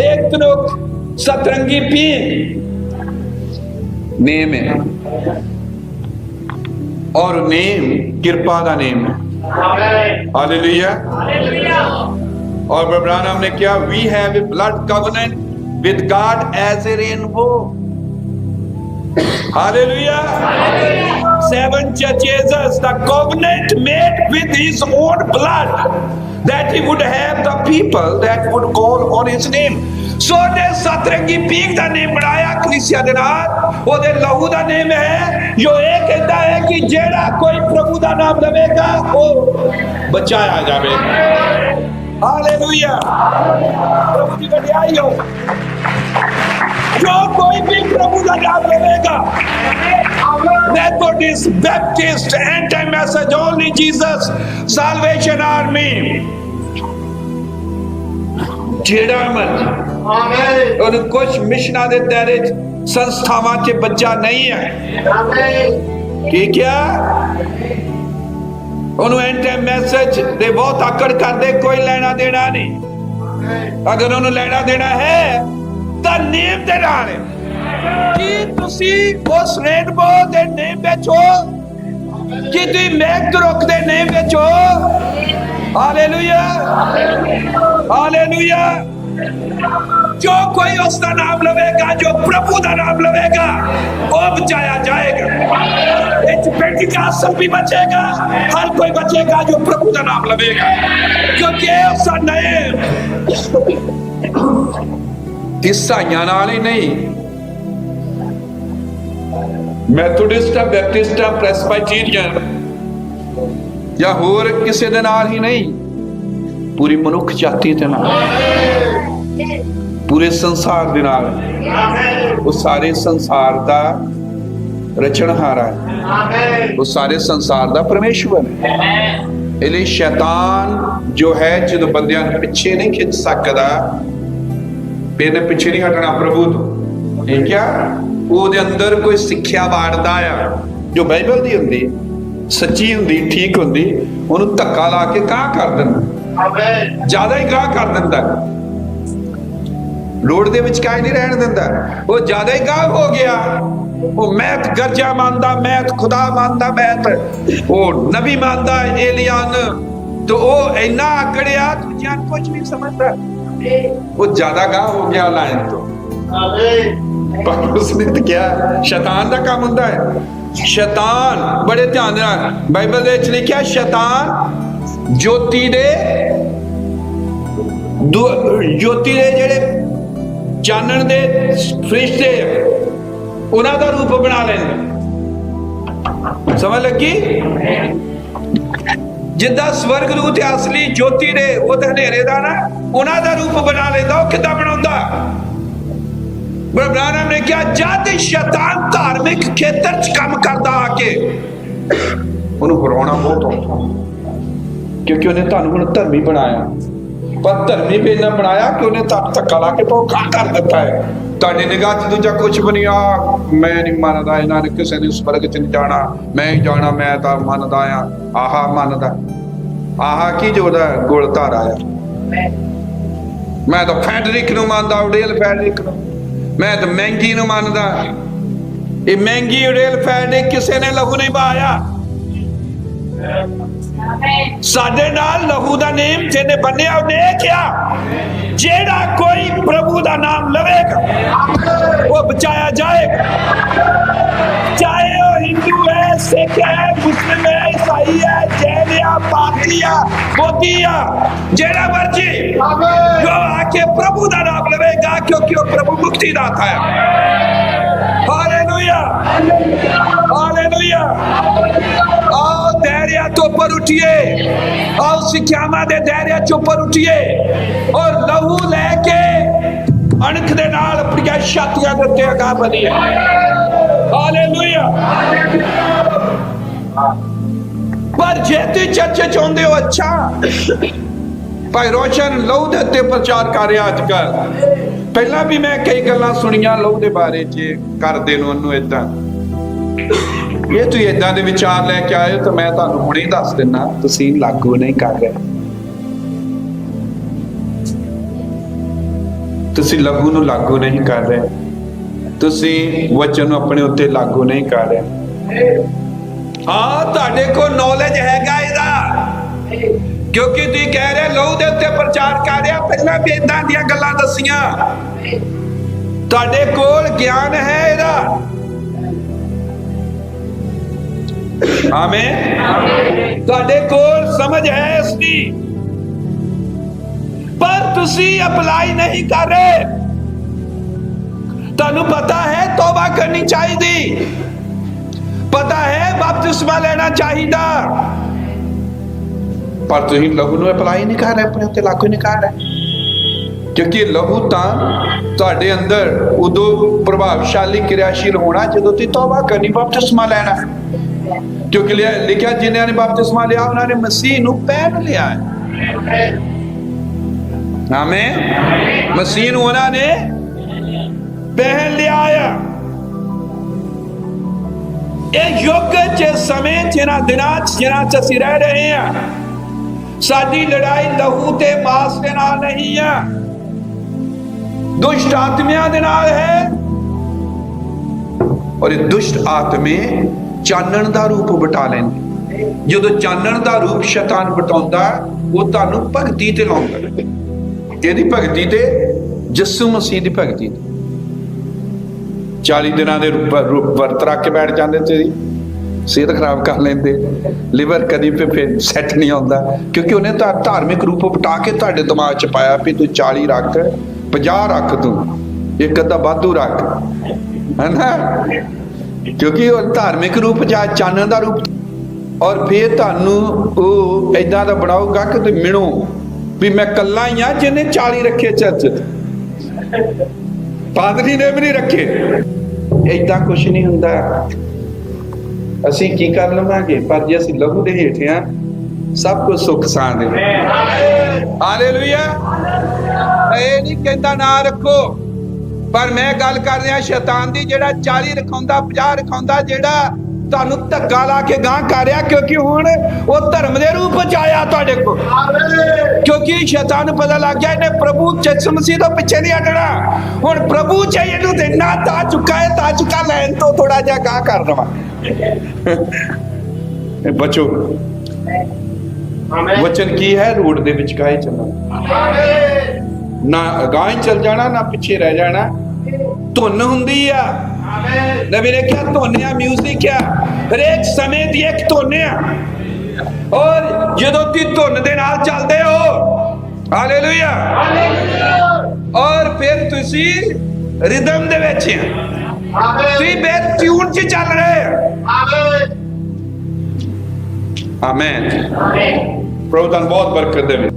एक तो सतरंगी पी नेम है। और नेम कृपा का नेम है। हालेलुया और ब्रबरानम ने क्या we have blood covenant with God as a rainbow Hallelujah. Seven churches, the covenant made with his own blood, that he would have the people that would call on his name. So ਦੇ ਸਤਰੰਗੀ peak ਦਾ ਨੇਮ ਬਣਾਇਆ ਕਲੀਸਿਆ ਦੇ ਨਾਲ ਉਹਦੇ ਲਹੂ ਦਾ ਨੇਮ ਹੈ ਜੋ ਇਹ ਕਹਿੰਦਾ ਹੈ ਕਿ ਜਿਹੜਾ ਕੋਈ ਪ੍ਰਭੂ ਦਾ ਨਾਮ ਲਵੇਗਾ ਉਹ ਬਚਾਇਆ ਜਾਵੇਗਾ ਹਾਲੇਲੂਇਆ ਪ੍ਰਭੂ ਦੀ ਵਡਿਆਈ ਹੋ ਜੋ ਕੋਈ ਵੀ ਪ੍ਰਭੂ ਦਾ ਨਾਮ ਲਵੇਗਾ Methodist, Baptist, anti-message, only Jesus, Salvation Army. ਜਿਹੜਾ ਮਰਜ਼ੀ ਆਮੇਨ ਉਹਨੂੰ ਕੁਝ ਮਿਸ਼ਨਾਂ ਦੇ ਦਾਇਰੇ 'ਚ ਸੰਸਥਾਵਾਂ 'ਚ ਬੱਚਾ ਨਹੀਂ ਹੈ ਆਮੇਨ ਠੀਕ ਹੈ ਉਹਨੂੰ ਐਂਟੀ ਮੈਸੇਜ ਦੇ ਬਹੁਤ ਆਕੜ ਕਰਦੇ, ਕੋਈ ਲੈਣਾ ਦੇਣਾ ਨਹੀਂ। ਅਗਰ ਉਹਨੂੰ ਲੈਣਾ ਦੇਣਾ ਹੈ, ਤਾਂ ਨੇਮ ਦੇ ਨਾਲ। ਕੀ ਤੁਸੀਂ ਉਸ ਰੇਨਬੋ ਦੇ ਨੇਮ ਵਿੱਚ ਹੋ? ਕੀ ਤੁਸੀਂ ਮੇਘ ਰੁੱਖ ਦੇ ਨੇਮ ਵਿੱਚ ਹੋ? ਹਾਲੇਲੂਇਆ ਹਾਲੇਲੂਇਆ ਜੋ ਕੋਈ ਉਸ ਦਾ ਨਾਮ ਲਵੇਗਾ, ਜੋ ਪ੍ਰਭੂ ਦਾ ਨਾਮ ਲਵੇਗਾ, ਉਹ ਬਚਾਇਆ ਜਾਏਗਾ। ਇਹ ਪੈਂਟੀਕਾਸਲ ਵੀ ਬਚੇਗਾ ਹਰ ਕੋਈ ਬਚੇਗਾ ਜੋ ਪ੍ਰਭੂ ਦਾ ਨਾਮ ਲਵੇਗਾ ਕਿਉਂਕਿ ਇਹ ਉਸ ਦਾ ਨਾਮ ਈਸਾਈਆਂ ਨਾਲ ਹੀ ਨਹੀਂ ਮੈਥੋਡਿਸਟ ਆ ਬੈਪਟਿਸਟ ਆ ਪ੍ਰੈਸਬਾਈਟੀਰੀਅਨ ਜਾਂ ਹੋਰ ਕਿਸੇ ਦੇ ਨਾਲ ਹੀ ਨਹੀਂ ਪੂਰੀ ਮਨੁੱਖ ਜਾਤੀ ਦੇ ਨਾਲ ਪੂਰੇ ਸੰਸਾਰ ਦੇ ਨਾਲ ਉਹ ਸਾਰੇ ਸੰਸਾਰ ਦਾ ਰਚਨਹਾਰਾ ਹੈ। ਆਮੇਨ ਉਹ ਸਾਰੇ ਸੰਸਾਰ ਦਾ ਪਰਮੇਸ਼ਵਰ ਹੈ। ਇਹ ਲਈ ਸ਼ੈਤਾਨ ਜੋ ਹੈ, ਜਦੋਂ ਬੰਦਿਆਂ ਨੂੰ ਪਿੱਛੇ ਨਹੀਂ ਖਿੱਚ ਸਕਦਾ ਇਹਨੇ ਪਿੱਛੇ ਨਹੀਂ ਹਟਣਾ ਪ੍ਰਭੂ ਤੋਂ। ਠੀਕ ਆ? ਉਹਦੇ ਅੰਦਰ ਕੋਈ ਸਿੱਖਿਆ ਵਾੜਦਾ ਆ, ਜੋ ਬਾਈਬਲ ਦੀ ਹੁੰਦੀ, ਸੱਚੀ ਹੁੰਦੀ, ਠੀਕ ਹੁੰਦੀ, ਉਹਨੂੰ ਧੱਕਾ ਲਾ ਕੇ ਕਾਹ ਕਰ ਦਿੰਦਾ। ਆਮੇਨ ਜ਼ਿਆਦਾ ਹੀ ਗਾਹ ਕਰ ਦਿੰਦਾ। ਲੋੜ ਦੇ ਵਿੱਚ ਕਾਇ ਨਹੀਂ ਰਹਿਣ ਦਿੰਦਾ। ਉਹ ਜ਼ਿਆਦਾ ਹੀ ਗਾਹ ਹੋ ਗਿਆ। ਉਹ ਮੈਤ ਗਰਜਾ ਮੰਨਦਾ ਮੈਤ ਖੁਦਾ ਮੰਨਦਾ ਮੈਤ। ਉਹ ਨਬੀ ਮੰਨਦਾ ਏਲੀਅਨ ਤੇ ਉਹ ਇੰਨਾ ਆਕੜਿਆ ਦੂਜਿਆਂ ਕੁਝ ਨਹੀਂ ਸਮਝਦਾ। ਉਹ ਜ਼ਿਆਦਾ ਗਾਹ ਹੋ ਗਿਆ ਲਾਇਨ ਤੋਂ। ਆਮੇਨ। ਪਰ ਉਸਨੇ ਤਾਂ ਕਿਹਾ ਸ਼ੈਤਾਨ ਦਾ ਕੰਮ ਹੁੰਦਾ ਹੈ। ਸ਼ੈਤਾਨ ਬੜੇ ਧਿਆਨ ਨਾਲ ਬਾਈਬਲ ਦੇ ਵਿੱਚ ਲਿਖਿਆ ਸ਼ੈਤਾਨ ਜੋਤੀ ਦੇ ਜੋਤੀ ਦੇ ਜਿਹੜੇ ਚਾਨਣ ਦੇ ਫਰਿਸ਼ਤੇ ਉਹਨਾਂ ਦਾ ਰੂਪ ਬਣਾ ਲੈਂਦਾ। ਸਮਝ ਲੱਗੀ? ਜਿੱਦਾਂ ਸਵਰਗ ਨੂੰ ਤੇ ਅਸਲੀ ਜੋਤੀ ਦੇ ਉਹ ਤੇ ਹਨੇਰੇ ਦਾ ਨਾ, ਉਹਨਾਂ ਦਾ ਰੂਪ ਬਣਾ ਲੈਂਦਾ, ਉਹ ਕਿੱਦਾਂ ਬਣਾਉਂਦਾ? ਬ੍ਰਹਮ ਨੇ ਕਿਹਾ, ਜਦ ਸ਼ੈਤਾਨ ਧਾਰਮਿਕ ਖੇਤਰ 'ਚ ਕੰਮ ਕਰਦਾ ਆ ਕੇ, ਉਹਨੂੰ ਹਰਾਉਣਾ ਬਹੁਤ ਔਖਾ। ਕਿਉਂਕਿ ਉਹਨੇ ਤੁਹਾਨੂੰ ਹੁਣ ਧਰਮੀ ਬਣਾਇਆ। ਪਰ ਧਰਮੀ ਵੀ ਇਹਨਾਂ ਬਣਾਇਆ ਕਿ ਉਹਨੇ ਤੁਹਾਨੂੰ ਧੱਕਾ ਲਾ ਕੇ ਧੋਖਾ ਕਰ ਦਿੱਤਾ ਹੈ। ਤੁਹਾਡੀ ਨਿਗਾਹ 'ਚ ਦੂਜਾ ਕੁਝ ਵੀ ਨਹੀਂ ਆ। ਮੈਂ ਨਹੀਂ ਮੰਨਦਾ ਇਹਨਾਂ ਨੇ ਕਿਸੇ ਨੇ ਸਵਰਗ 'ਚ ਨਹੀਂ ਜਾਣਾ। ਮੈਂ ਹੀ ਜਾਣਾ, ਮੈਂ ਤਾਂ ਮੰਨਦਾ ਆ। ਆਹਾ ਮੰਨਦਾ। ਆਹਾ ਕੀ ਜੋਦਾ ਗੁਲ ਧਾਰਾ ਆ। ਮੈਂ ਤਾਂ ਫੈਡਰਿਕ ਨੂੰ ਮੰਨਦਾ ਉਡੇਲ ਫੈਡਰਿਕ ਨੂੰ। ਮੈਂ ਤਾਂ ਮਹਿੰਗੀ ਨੂੰ ਮੰਨਦਾ। ਇਹ ਮਹਿੰਗੀ ਉਡੇਲ ਫੈਡਰਿਕ ਕਿਸੇ ਨੇ ਲਹੂ ਨਹੀਂ ਬਹਾਇਆ ਸਾਡੇ ਨਾਲ ਲਹੂ ਦਾ ਨੇਮ ਜਿਹਨੇ ਬੰਨਿਆ ਉਹਨੇ ਕਿਹਾ ਜਿਹੜਾ ਕੋਈ ਪ੍ਰਭੂ ਦਾ ਨਾਮ ਲਵੇਗਾ ਉਹ ਬਚਾਇਆ ਜਾਏਗਾ ਚਾਹੇ ਉਹ ਹਿੰਦੂ ਹੈ ਸਿੱਖ ਹੈ ਮੁਸਲਿਮ ਹੈ ਈਸਾਈ ਹੈ ਜੈਨ ਹੈ ਪਾਰਟੀ ਹੈ ਮੋਦੀ ਹੈ ਜਿਹੜਾ ਮਰਜ਼ੀ ਜੋ ਆ ਕੇ ਪ੍ਰਭੂ ਦਾ ਨਾਮ ਲਵੇਗਾ ਕਿਉਂਕਿ ਉਹ ਪ੍ਰਭੂ ਮੁਕਤੀ ਦਾਤਾ ਹੈ ਹਾਲੇਲੂਇਆ ਹਾਲੇਲੂਇਆ ਆਓ ਦਾਇਰਿਆਂ ਤੋਂ ਉੱਪਰ ਉਠੀਏ ਆਓ ਸਿੱਖਿਆਵਾਂ ਦੇ ਦਾਇਰਿਆਂ ਤੋਂ ਉੱਪਰ ਅਣਖ ਦੇ ਨਾਲ ਆਪਣੀਆਂ ਛਾਤੀਆਂ ਦੇ ਉੱਤੇ ਅਗਾ ਬਣੀਏ ਹਾਲੇਲੂਇਆ ਪਰ ਜੇ ਤੁਸੀਂ ਚਰਚੇ ਚਾਹੁੰਦੇ ਹੋ, ਅੱਛਾ। ਭਾਈ ਰੋਸ਼ਨ, ਲਹੂ ਦੇ ਉੱਤੇ ਪ੍ਰਚਾਰ ਕਰ ਰਿਹਾ ਅੱਜ ਕੱਲ ਪਹਿਲਾਂ ਵੀ ਮੈਂ ਕਈ ਗੱਲਾਂ ਸੁਣੀਆਂ ਲਹੂ ਦੇ ਬਾਰੇ ਚ ਕਰਦੇ ਨੂੰ ਉਹਨੂੰ ਇਦਾਂ ਇਹ ਤੁਸੀਂ ਇਦਾਂ ਦੇ ਵਿਚਾਰ ਲੈ ਕੇ ਆਏ ਹੋ, ਤਾਂ ਮੈਂ ਤੁਹਾਨੂੰ ਹੁਣੇ ਦੱਸ ਦਿੰਨਾ ਤੁਸੀਂ ਲਾਗੂ ਨਹੀਂ ਕਰ ਰਹੇ। ਤੁਸੀਂ ਲਹੂ ਨੂੰ ਲਾਗੂ ਨਹੀਂ ਕਰ ਰਹੇ। ਤੁਸੀਂ ਵਚਨ ਨੂੰ ਆਪਣੇ ਉੱਤੇ ਲਾਗੂ ਨਹੀਂ ਕਰ ਰਹੇ। ਹਾਂ ਤੁਹਾਡੇ ਕੋਲ ਨੌਲੇਜ ਹੈਗਾ ਇਹਦਾ। ਕਿਉਂਕਿ ਤੁਸੀਂ ਕਹਿ ਰਹੇ ਲਹੂ ਦੇ ਉੱਤੇ ਪ੍ਰਚਾਰ ਕਰ ਰਿਹਾ। ਪਹਿਲਾਂ ਵੀ ਇਦਾਂ ਦੀਆਂ ਗੱਲਾਂ ਦੱਸੀਆਂ। ਤੁਹਾਡੇ ਕੋਲ ਗਿਆਨ ਹੈ ਇਹਦਾ। ਆਮੇਨ। ਤੁਹਾਡੇ ਕੋਲ ਸਮਝ ਹੈ ਇਸ ਦੀ। ਪਰ ਤੁਸੀਂ ਅਪਲਾਈ ਨਹੀਂ ਕਰ ਰਹੇ। ਤੁਹਾਨੂੰ ਪਤਾ ਹੈ ਤੋਬਾ ਕਰਨੀ ਚਾਹੀਦੀ। ਪਤਾ ਹੈ ਬਪਤਿਸਮਾ ਲੈਣਾ ਚਾਹੀਦਾ। ਪਰ ਤੁਸੀਂ ਲਹੂ ਨੂੰ ਅਪਲਾਈ ਨਹੀਂ ਕਰ ਰਹੇ, ਆਪਣੇ ਉੱਤੇ ਲਾਗੂ ਨਹੀਂ ਕਰ ਰਹੇ। ਕਿਉਂਕਿ ਲਹੂ ਤਾਂ ਤੁਹਾਡੇ ਅੰਦਰ ਉਦੋਂ ਪ੍ਰਭਾਵਸ਼ਾਲੀ ਕਿਰਿਆਸ਼ੀਲ ਹੋਣਾ ਜਦੋਂ ਤੁਸੀਂ ਤੋਬਾ ਕਰਨੀ, ਬਪਤਿਸਮਾ ਲੈਣਾ। ਕਿਉਂਕਿ ਲਿਆ- ਲਿਖਿਆ ਜਿਨ੍ਹਾਂ ਨੇ ਬਪਤਿਸਮਾ ਲਿਆ, ਉਹਨਾਂ ਨੇ ਮਸੀਹ ਨੂੰ ਪਹਿਨ ਲਿਆ। ਹੈ ਆਮੇਨ ਮਸੀਹ ਨੂੰ ਉਹਨਾਂ ਨੇ ਪਹਿਨ ਲਿਆ ਇਹ ਯੁੱਗ ਚ ਸਮੇਂ ਜਿਹਨਾਂ ਦਿਨਾਂ ਚ ਜਿਹਨਾਂ ਚ ਅਸੀਂ ਰਹਿ ਰਹੇ ਹਾਂ ਸਾਡੀ ਲੜਾਈ ਲਹੂ ਤੇ ਮਾਸ ਦੇ ਨਾਲ ਨਹੀਂ ਆ ਦੁਸ਼ਟ ਆਤਮਿਆਂ ਦੇ ਨਾਲ ਹੈ ਔਰ ਇਹ ਦੁਸ਼ਟ ਆਤਮੇ ਚਾਨਣ ਦਾ ਰੂਪ ਬਟਾ ਲੈਂਦੇ ਜਦੋਂ ਚਾਨਣ ਦਾ ਰੂਪ ਸ਼ੈਤਾਨ ਬਟਾਉਂਦਾ ਉਹ ਤੁਹਾਨੂੰ ਭਗਤੀ ਤੇ ਲਾਉਂਦਾ ਇਹਦੀ ਭਗਤੀ ਤੇ ਜੱਸੂ ਮਸੀਹ ਦੀ ਭਗਤੀ ਤੇ। 40 ਦਿਨਾਂ ਦੇ ਵਰਤ ਰੱਖ ਕੇ ਬੈਠ ਜਾਂਦੇ ਤੇ ਸਿਹਤ ਖਰਾਬ ਕਰ ਲੈਂਦੇ। ਲਿਵਰ ਕਦੀ ਫਿਰ ਸੈੱਟ ਨਹੀਂ ਆਉਂਦਾ। ਕਿਉਂਕਿ ਉਹਨੇ ਤਾਂ ਧਾਰਮਿਕ ਰੂਪ ਬਟਾ ਕੇ ਤੁਹਾਡੇ ਦਿਮਾਗ 'ਚ ਪਾਇਆ ਵੀ ਤੂੰ 40 ਰੱਖ 50 ਰੱਖ ਤੂੰ। ਇੱਕ ਅੱਧਾ ਵਾਧੂ ਰੱਖ। ਹੈਨਾ? ਕਿਉਂਕਿ ਉਹ ਧਾਰਮਿਕ ਰੂਪ ਜਾਂ ਚਾਨਣ ਦਾ ਰੂਪ ਔਰ ਫਿਰ ਤੁਹਾਨੂੰ ਉਹ ਇਦਾਂ ਦਾ ਬਣਾਊਗਾ ਕਿ ਤੁਸੀਂ ਮਿਣੋ। ਵੀ ਮੈਂ ਕੱਲਾ ਹੀ ਆ ਜਿਹਨੇ 40 ਰੱਖੇ ਚਰਚ। 'ਚ ਪਾਦਰੀ ਨੇ ਵੀ ਨਹੀਂ ਰੱਖੇ। ਇਦਾਂ ਕੁਝ ਨਹੀਂ ਹੁੰਦਾ। ਅਸੀਂ ਕੀ ਕਰ ਲਵਾਂਗੇ? ਪਰ ਜੇ ਅਸੀਂ ਲਹੂ ਦੇ ਹੇਠ ਆ ਸਭ ਕੁਝ ਸੁੱਖ ਸਾਂਦ ਹੈ ਹਾਲੇਲੂਇਆ। ਇਹ ਨਹੀਂ ਕਹਿੰਦਾ ਨਾ ਰੱਖੋ। ਪਰ ਮੈਂ ਗੱਲ ਕਰ ਰਿਹਾ, ਸ਼ੈਤਾਨ ਦੀ ਜਿਹੜਾ 40 ਰਖਾਉਂਦਾ 50 ਰਖਾਉਂਦਾ, ਜਿਹੜਾ ਤੁਹਾਨੂੰ ਧੱਕਾ ਲਾ ਕੇ ਗਾਂ ਕਰ ਰਿਹਾ ਕਿਉਂਕਿ ਹੁਣ ਉਹ ਧਰਮ ਦੇ ਰੂਪ ਚ ਆਇਆ ਤੁਹਾਡੇ ਕੋਲ। ਕਿਉਂਕਿ ਸ਼ੈਤਾਨ ਨੂੰ ਪਤਾ ਲੱਗ ਗਿਆ ਇਹਨੇ ਪ੍ਰਭੂ ਯਿਸੂ ਮਸੀਹ ਤੋਂ ਪਿੱਛੇ ਨਹੀਂ ਹਟਣਾ। ਹੁਣ ਪ੍ਰਭੂ ਚ ਇਹਨੂੰ ਦੇਣਾ ਤਾਂ ਚੁੱਕਾ ਹੈ ਤਾਂ ਚੁੱਕਾ ਲੈਣ ਤੋਂ ਥੋੜਾ ਜਿਹਾ ਗਾਂ ਕਰ ਦਵਾ। ਇਹ ਬਚੋ ਵਚਨ ਕੀ ਹੈ? ਰੋਡ ਦੇ ਵਿੱਚ ਕਾਹੇ ਚੱਲਣਾ। ਨਾ ਹੀ ਚੱਲ ਜਾਣਾ ਨਾ ਪਿੱਛੇ ਰਹਿ ਜਾਣਾ। ਧੁਨ ਹੁੰਦੀ ਆ। ਨਬੀ ਨੇ ਕਿਹਾ ਧੁਨ ਆ ਮਿਊਜ਼ਿਕ ਆ ਹਰੇਕ ਸਮੇਂ ਦੀ ਇੱਕ ਧੁਨ ਆ ਔਰ ਜਦੋਂ ਤੁਸੀਂ ਧੁਨ ਦੇ ਨਾਲ ਚੱਲਦੇ ਹੋ ਹਾਲੇਲੂਇਆ ਔਰ ਫਿਰ ਤੁਸੀਂ ਰਿਦਮ ਦੇ ਵਿੱਚ ਆ ਤੁਸੀਂ ਬੇ ਟਿਊਨ 'ਚ ਚੱਲ ਰਹੇ ਆਮੇਨ ਆਮੇਨ ਪ੍ਰਭੂ ਤੁਹਾਨੂੰ ਬਹੁਤ ਬਰਕਤ ਦੇਵੇ